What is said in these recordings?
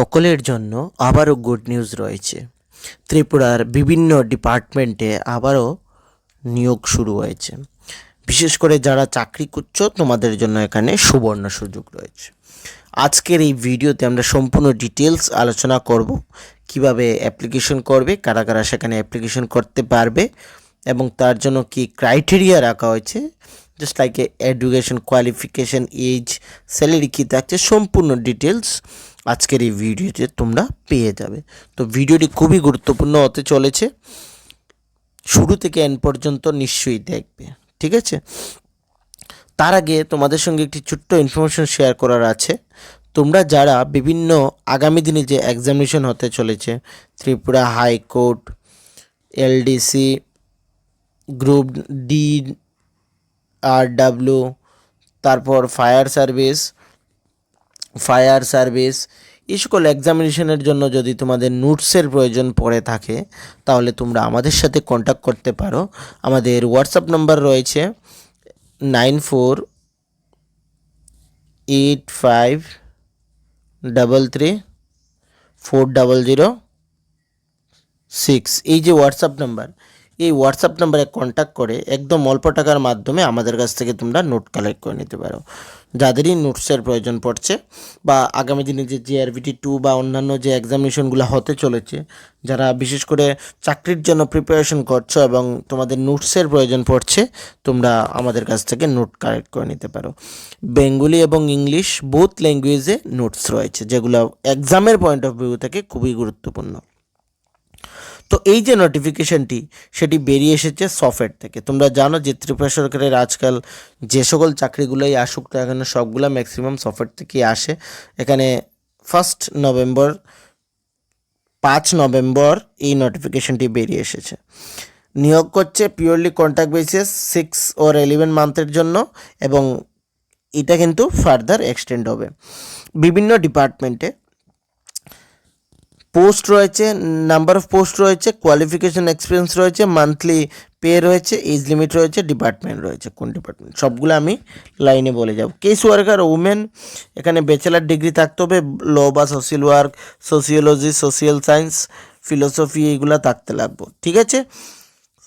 সকলের জন্য আবারও গুড নিউজ রয়েছে। ত্রিপুরার বিভিন্ন ডিপার্টমেন্টে আবারও নিয়োগ শুরু হয়েছে। বিশেষ করে যারা চাকরি করছ তোমাদের জন্য এখানে সুবর্ণ সুযোগ রয়েছে। আজকের এই ভিডিওতে আমরা সম্পূর্ণ ডিটেলস আলোচনা করব, কীভাবে অ্যাপ্লিকেশন করবে, কারা কারা সেখানে অ্যাপ্লিকেশন করতে পারবে, এবং তার জন্য কি ক্রাইটেরিয়া রাখা হয়েছে just like education qualification age salary কী থাকছে, সম্পূর্ণ ডিটেলস আজকের এই ভিডিওতে তোমরা পেয়ে যাবে। তো ভিডিওটি খুবই গুরুত্বপূর্ণ হতে চলেছে। শুরু থেকে এন পর্যন্ত নিশ্চয়ই দেখবে, ঠিক আছে? তার আগে তোমাদের সঙ্গে একটি ছোট্ট ইনফরমেশন শেয়ার করার আছে। তোমরা যারা বিভিন্ন আগামী দিনে যে এক্সামিনেশন হতে চলেছে, Tripura high court, LDC, group D, আর ডাব্লিউ, তারপর ফায়ার সার্ভিস ফায়ার সার্ভিস, এই সকল এক্সামিনেশনের জন্য যদি তোমাদের নোটসের প্রয়োজন পড়ে থাকে, তাহলে তোমরা আমাদের সাথে কন্ট্যাক্ট করতে পারো। আমাদের হোয়াটসঅ্যাপ নাম্বার রয়েছে nine four eight five double three four double zero six এই যে হোয়াটসঅ্যাপ নাম্বার এই হোয়াটসঅ্যাপ নাম্বারে কন্ট্যাক্ট করে একদম অল্প টাকার মাধ্যমে আমাদের কাছ থেকে তোমরা নোট কালেক্ট করে নিতে পারো। যাদেরই নোটসের প্রয়োজন পড়ছে বা আগামী দিনে যে জিআরবিটি টু বা অন্যান্য যে এক্সামিনেশনগুলো হতে চলেছে, যারা বিশেষ করে চাকরির জন্য প্রিপারেশন করছ এবং তোমাদের নোটসের প্রয়োজন পড়ছে, তোমরা আমাদের কাছ থেকে নোট কালেক্ট করে নিতে পারো। বেঙ্গলি এবং ইংলিশ বোথ ল্যাঙ্গুয়েজে নোটস রয়েছে, যেগুলো এক্সামের পয়েন্ট অফ ভিউ থেকে খুবই গুরুত্বপূর্ণ। তো এই যে নোটিফিকেশনটি সেটি বেরিয়ে এসেছে সফটওয়্যার থেকে। তোমরা জানো যে ত্রিপুরা সরকারের আজকাল যে সকল চাকরিগুলোই আসুক না কেন, সবগুলো ম্যাক্সিমাম সফটওয়্যার থেকেই আসে। এখানে ফার্স্ট নভেম্বর পাঁচ নভেম্বর এই নোটিফিকেশনটি বেরিয়ে এসেছে। নিয়োগ করছে purely contact basis six or eleven মান্থের জন্য এবং এটা কিন্তু ফার্দার এক্সটেন্ড হবে। বিভিন্ন ডিপার্টমেন্টে পোস্ট রয়েছে নাম্বার অফ পোস্ট রয়েছে কোয়ালিফিকেশন এক্সপিরিয়েন্স রয়েছে মান্থলি পে রয়েছে এজ লিমিট রয়েছে ডিপার্টমেন্ট রয়েছে। কোন ডিপার্টমেন্ট সবগুলো আমি লাইনে বলে যাব। কেস ওয়ার্কার উমেন এখানে ব্যাচেলার ডিগ্রি থাকতে হবে ল বা social work sociology social science philosophy এইগুলো থাকতে লাগবে। ঠিক আছে?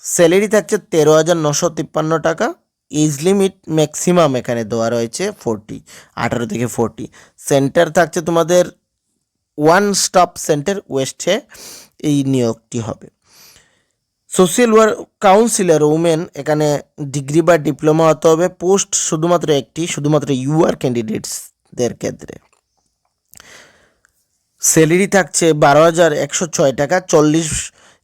স্যালারি থাকছে তেরো হাজার নশো তিপ্পান্ন টাকা এজ লিমিট ম্যাক্সিমাম এখানে দেওয়া রয়েছে ফোরটি আঠারো থেকে ফোরটি সেন্টার থাকছে তোমাদের ওয়ান স্টপ সেন্টার ওয়েস্টে এই নিয়োগটি হবে। সোশ্যাল ওয়ার্ক কাউন্সিলর উমেন এখানে ডিগ্রি বা ডিপ্লোমা হতে হবে, পোস্ট শুধুমাত্র একটি, শুধুমাত্র ইউআর ক্যান্ডিডেটসদের ক্ষেত্রে। স্যালারি থাকছে বারো হাজার একশো ছয় টাকা, চল্লিশ,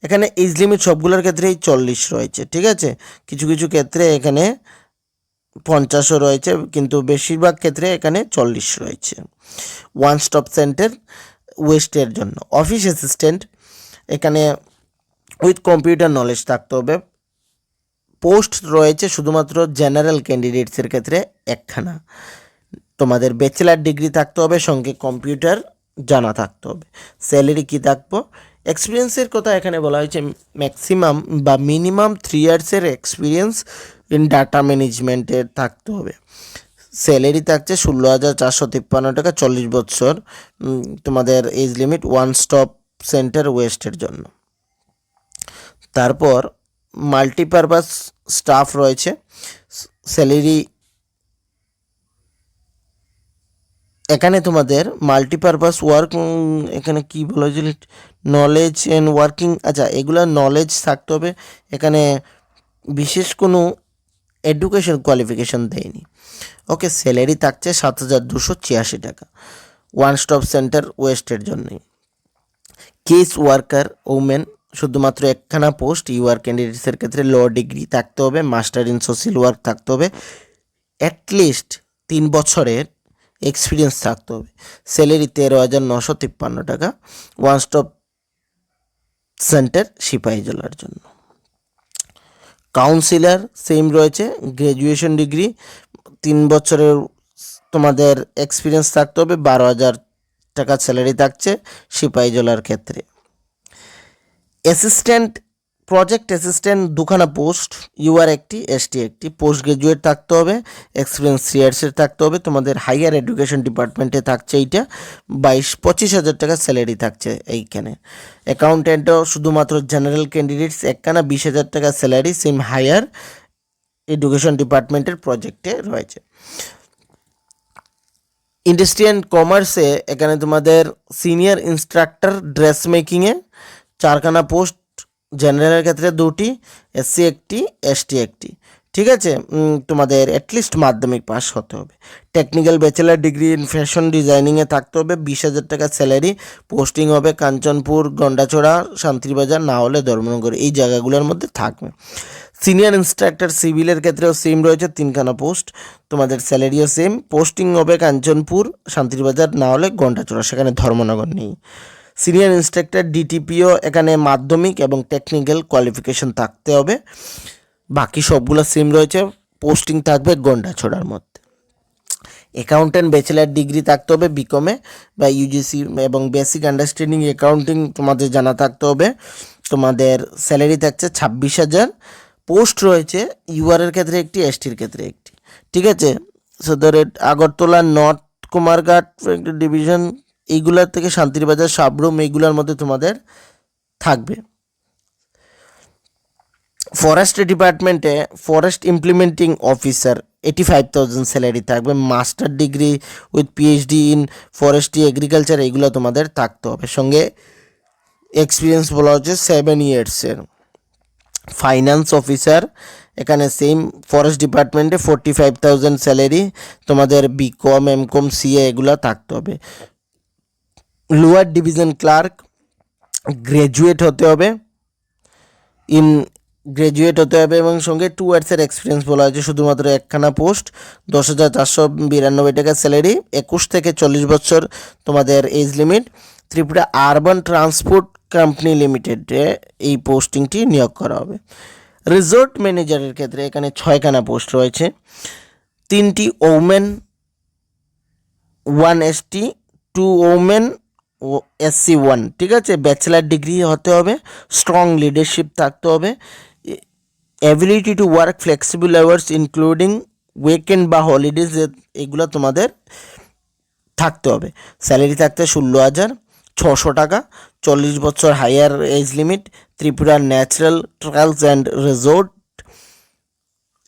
এখানে এজ লিমিট সবগুলোর ক্ষেত্রেই চল্লিশ রয়েছে, ঠিক আছে? কিছু কিছু ক্ষেত্রে এখানে পঞ্চাশও রয়েছে, কিন্তু বেশিরভাগ ক্ষেত্রে এখানে চল্লিশ রয়েছে। ওয়ান স্টপ সেন্টার ওয়েস্টের জন্য। অফিস অ্যাসিস্ট্যান্ট এখানে উইথ কম্পিউটার নলেজ থাকতে হবে। পোস্ট রয়েছে শুধুমাত্র জেনারেল ক্যান্ডিডেটসের ক্ষেত্রে একখানা। তোমাদের ব্যাচেলার ডিগ্রি থাকতে হবে, সঙ্গে কম্পিউটার জানা থাকতে হবে। স্যালারি কী থাকব? এক্সপিরিয়েন্সের কথা এখানে বলা হয়েছে ম্যাক্সিমাম বা মিনিমাম থ্রি ইয়ার্সের এক্সপিরিয়েন্স ইন ডাটা ম্যানেজমেন্টের থাকতে হবে। স্যালারি থাকছে ষোলো হাজার চারশো তিপ্পান্ন টাকা চল্লিশ বছর তোমাদের age limit one stop centre ওয়েস্টের জন্য। তারপর মাল্টিপারপাস স্টাফ রয়েছে। স্যালারি এখানে তোমাদের মাল্টিপারপাস ওয়ার্ক এখানে কি বলা হয়েছিল? নলেজ অ্যান্ড ওয়ার্কিং আচ্ছা এগুলো নলেজ থাকতে হবে। এখানে বিশেষ কোনো এডুকেশন কোয়ালিফিকেশন দেয়নি। ওকে স্যালারি থাকছে সাত হাজার দুশো ছিয়াশি টাকা। ওয়ান স্টপ সেন্টার ওয়েস্টের জন্যই কেস ওয়ার্কার ওমেন, শুধুমাত্র একখানা পোস্ট, ইউআর ক্যান্ডিডেটসের ক্ষেত্রে ল ডিগ্রি থাকতে হবে, মাস্টার ইন সোশ্যাল ওয়ার্ক থাকতে হবে অ্যাটলিস্ট তিন বছরের এক্সপিরিয়েন্স থাকতে হবে। স্যালারি তেরো হাজার নশো তিপ্পান্ন টাকা। ওয়ান স্টপ সেন্টার সিপাহীজলার জন্য। কাউন্সিলর সেম রয়েছে গ্র্যাজুয়েশন ডিগ্রি তিন বছরের তোমাদের এক্সপিরিয়েন্স থাকতে হবে, বারো হাজার টাকা স্যালারি থাকছে সিপাহীজলার ক্ষেত্রে। অ্যাসিস্ট্যান্ট প্রজেক্ট অ্যাসিস্ট্যান্ট দুখানা পোস্ট ইউআর একটি এসটি একটি। পোস্ট গ্রাজুয়েট থাকতে হবে। এক্সপিরিয়েন্স থ্রি ইয়ার্সের থাকতে হবে। তোমাদের হাইয়ার এডুকেশন ডিপার্টমেন্টে থাকছে এইটা। বাইশ, পঁচিশ হাজার টাকা স্যালারি থাকছে এইখানে। অ্যাকাউন্টেন্টও শুধুমাত্র জেনারেল ক্যান্ডিডেটস একখানা বিশ হাজার টাকা স্যালারি সেম হায়ার এডুকেশন ডিপার্টমেন্টের প্রজেক্টে রয়েছে। ইন্ডাস্ট্রি অ্যান্ড কমার্সে এখানে তোমাদের সিনিয়র ইনস্ট্রাক্টর ড্রেস মেকিংয়ে চারখানা পোস্ট জেনারেলের ক্ষেত্রে দুটি এসসি একটি এসটি একটি। ঠিক আছে? তোমাদের অ্যাটলিস্ট মাধ্যমিক পাস হতে হবে। Technical bachelor degree in fashion ডিজাইনিংয়ে থাকতে হবে। বিশ হাজার টাকা স্যালারি পোস্টিং হবে কাঞ্চনপুর গন্ডাছড়া শান্তিবাজার, না হলে ধর্মনগর। এই জায়গাগুলোর মধ্যে থাকবে। সিনিয়র ইনস্ট্রাক্টর সিভিলের ক্ষেত্রেও সেম রয়েছে, তিনখানা পোস্ট তোমাদের স্যালারিও সেম পোস্টিং হবে কাঞ্চনপুর, শান্তিবাজার, না হলে গন্ডাচড়া। সেখানে ধর্মনগর নেই। সিনিয়র ইন্সট্রাক্টর, ডিটিপিও, এখানে মাধ্যমিক এবং টেকনিক্যাল কোয়ালিফিকেশন থাকতে হবে। বাকি সবগুলো সিম রয়েছে, পোস্টিং থাকবে গন্ডাছড়ার মধ্যে। অ্যাকাউন্টেন্ট ব্যাচেলার ডিগ্রি থাকতে হবে বিকমে বা ইউজিসি এবং বেসিক আন্ডারস্ট্যান্ডিং অ্যাকাউন্টিং তোমাদের জানা থাকতে হবে। তোমাদের স্যালারি থাকছে ছাব্বিশ হাজার। পোস্ট রয়েছে ইউআরের ক্ষেত্রে একটি এসটির ক্ষেত্রে একটি। ঠিক আছে? So Agartala north Kumarghat division এইগুলার থেকে শান্তিরবাজার সাবরুম এইগুলোর মধ্যে তোমাদের থাকবে। ফরেস্ট ডিপার্টমেন্টে forest implementing officer eighty five thousand salary থাকবে। Master degree with PhD in forestry agriculture এইগুলো তোমাদের থাকতে হবে। সঙ্গে এক্সপিরিয়েন্স বলা হচ্ছে সেভেন ইয়ার্সের ফাইন্যান্স অফিসার এখানে সেম ফরেস্ট ডিপার্টমেন্টে ফোরটি ফাইভ থাউজেন্ড স্যালারি তোমাদের বিকম এমকম সিএ এগুলো থাকতে হবে। লোয়ার ডিভিশন ক্লার্ক গ্র্যাজুয়েট হতে হবে। ইন গ্র্যাজুয়েট হতে হবে এবং সঙ্গে টু ইয়ার্সের এক্সপিরিয়েন্স বলা হয়েছে, শুধুমাত্র একখানা পোস্ট দশ হাজার চারশো বিরানব্বই টাকা স্যালারি একুশ থেকে চল্লিশ বছর তোমাদের age limit Tripura urban transport company লিমিটেডে এই পোস্টিংটি নিয়োগ করা হবে। রিসোর্ট ম্যানেজারের ক্ষেত্রে এখানে ছয়খানা পোস্ট রয়েছে। তিনটি women one ST two women ও এসসি ওয়ান, ঠিক আছে? ব্যাচেলার ডিগ্রি হতে হবে স্ট্রং লিডারশিপ থাকতে হবে ability to work flexible hours including weekend বা হলিডেজ এগুলো তোমাদের থাকতে হবে। স্যালারি থাকতে ষোলো হাজার, ছশো টাকা, চল্লিশ বছর higher age limit Tripura natural trials and resort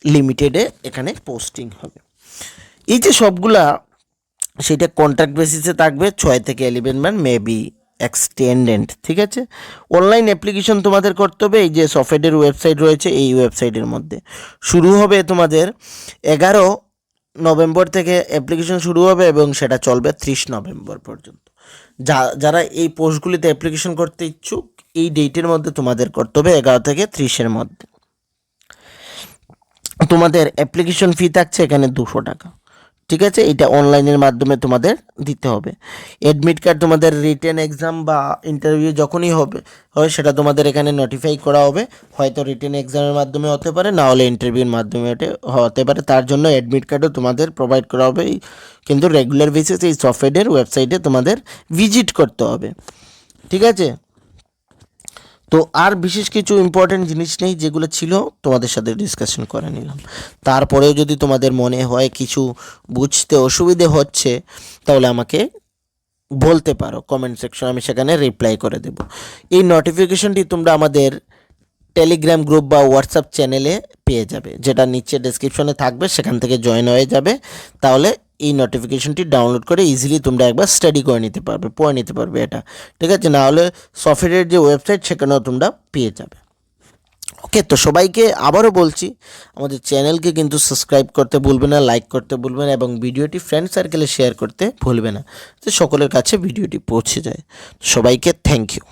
লিমিটেডে এখানে পোস্টিং হবে। এই যে সবগুলা সেটা কন্ট্রাক্ট বেসিসে থাকবে, ছয় থেকে এলিভেন মান মেবি এক্সটেন্ডেন্ট ঠিক আছে? অনলাইন অ্যাপ্লিকেশন তোমাদের করতে হবে, এই যে সফটওয়্যারের ওয়েবসাইট রয়েছে, এই ওয়েবসাইটের মধ্যে। শুরু হবে তোমাদের এগারো নভেম্বর থেকে অ্যাপ্লিকেশন শুরু হবে এবং সেটা চলবে ত্রিশ নভেম্বর পর্যন্ত। যা, যারা এই পোস্টগুলিতে অ্যাপ্লিকেশন করতে ইচ্ছুক, এই ডেটের মধ্যে তোমাদের করতে হবে এগারো থেকে ত্রিশের মধ্যে। তোমাদের অ্যাপ্লিকেশন ফি থাকছে এখানে দুশো টাকা। ঠিক আছে? এটা অনলাইনের মাধ্যমে তোমাদের দিতে হবে। অ্যাডমিট কার্ড তোমাদের রিটেন এক্সাম বা ইন্টারভিউ যখনই হবে, হয় সেটা তোমাদের এখানে নোটিফাই করা হবে। হয়তো রিটেন এক্সামের মাধ্যমে হতে পারে, না হলে ইন্টারভিউর মাধ্যমে হতে- পারে। তার জন্য অ্যাডমিট কার্ডও তোমাদের প্রোভাইড করা হবে। কিন্তু রেগুলার বেসিস এই সফটওয়্যারের ওয়েবসাইটে তোমাদের ভিজিট করতে হবে। ঠিক আছে? তো আর বিশেষ কিছু ইম্পর্টেন্ট জিনিস নেই যেগুলো ছিল, তোমাদের সাথে ডিসকাশন করে নিলাম। তারপরেও যদি তোমাদের মনে হয় কিছু বুঝতে অসুবিধে হচ্ছে, তাহলে আমাকে বলতে পারো কমেন্ট সেকশন আমি সেখানে রিপ্লাই করে দেব। এই নোটিফিকেশনটি তোমরা আমাদের টেলিগ্রাম গ্রুপ বা হোয়াটসঅ্যাপ চ্যানেলে পেয়ে যাবে, যেটা নিচে ডেসক্রিপশনে থাকবে, সেখান থেকে জয়েন হয়ে যাবে। তাহলে এই নোটিফিকেশনটি ডাউনলোড করে ইজিলি তোমরা একবার স্টাডি করে নিতে পারবে, পড়ে নিতে পারবে এটা। ঠিক আছে? না হলে সফটওয়্যারের যে ওয়েবসাইট সেখানেও তোমরা পেয়ে যাবে। ওকে তো সবাইকে আবারও বলছি, আমাদের চ্যানেলকে কিন্তু সাবস্ক্রাইব করতে ভুলবে না লাইক করতে ভুলবে না এবং ভিডিওটি ফ্রেন্ড সার্কেলে শেয়ার করতে ভুলবে না যে সকলের কাছে ভিডিওটি পৌঁছে যায়। সবাইকে থ্যাংক ইউ